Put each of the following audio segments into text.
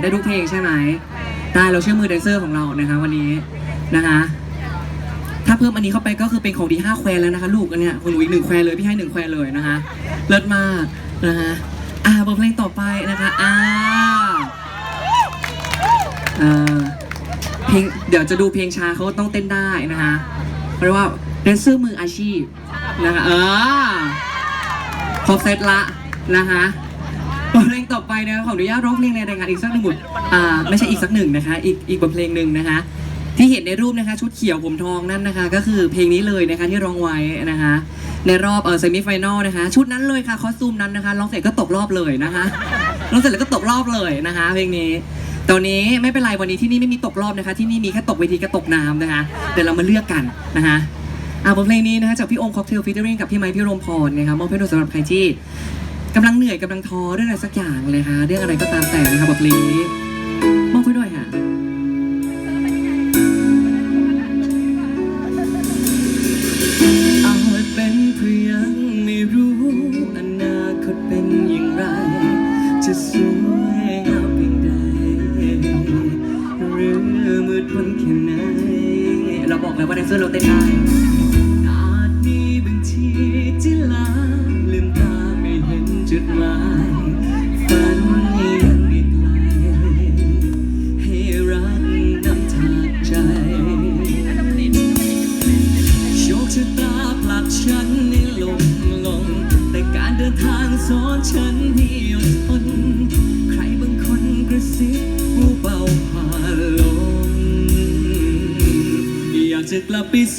ได้ทุกเพลงใช่ไหมได้เราเชื่อมือแดนเซอร์ของเรานะคะวันนี้นะคะถ้าเพิ่มอันนี้เข้าไปก็คือเป็นของดีห้าแควแล้วนะคะ ลูกอันเนี้ยคุณหนูอีกหนึ่งแควเลยพี่ให้หนึ่งแควเลยนะคะเลิศมากนะคะอ่าบทเพลงต่อไปนะคะอ่าเออเพลงเดี๋ยวจะดูเพลงช้าเขาต้องเต้นได้นะคะเพราะว่าแดนเซอร์มืออาชีพนะคะเออครบเซตละนะคะ นะคะขออนุญาตร้องเพลงในรายการอีกสักหนึ่งบทอ่าไม่ใช่อีกสักหนึ่งนะคะ อีกอีกบทเพลงหนึ่งนะคะ ที่เห็นในรูปนะคะชุดเขียวผมทองนั่นนะคะ ก็คือเพลงนี้เลยนะคะที่ร้องไว้นะคะ ในรอบเออเซมิไฟแนลนะคะ ชุดนั้นเลยค่ะคอสตูมนั้นนะคะร้องเสร็จก็ตกรอบเลยนะคะร้องเสร็จแล้วก็ตกรอบเลยนะคะ เพลงนี้ตอนนี้ไม่เป็นไรวันนี้ที่นี่ไม่มีตกรอบนะคะ ที่นี่มีแค่ตกเวทีกับตกน้ำนะคะเดี๋ยวเรามาเลือกกันนะคะอ่าบทเพลงนี้นะคะจากพี่อมค็อกเทลฟิชเจอริงกับพี่ไมค์พี่รมพรนะคะมอบให้ดูสำหรับใครที่ กำลังเหนื่อยกำลังท้อเรื่องอะไรสักอย่างเลยค่ะเรื่องอะไรก็ตามแต่นะคะบทเพลงนี้มอบให้ด้วยค่ะอาจเป็นเพื่อยังไม่รู้อนาคตเป็นอย่างไร จะสวยงามเพียงใดหรือมืดมนแค่ไหนเราบอกแล้วว่าแดนเซอร์เราเต้นได้ ฉันนี่ลงลง แต่การเดินทางสอนฉันให้อดทนใครบางคนกระซิบผู้เบาผ่านลมอยากจะกลับไปส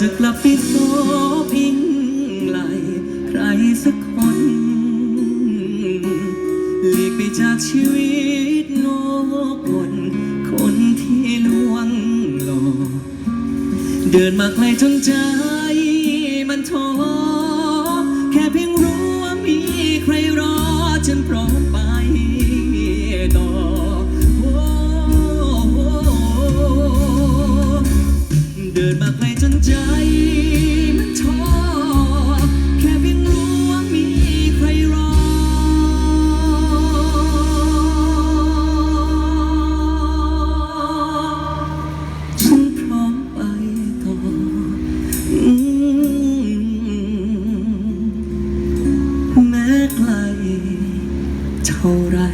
จะกลับไปสบพิงไหลใครสักคนหลีกไปจากชีวิตโนกนคนที่ลวงหลอกเดินมาไกลจนใจมั 后来。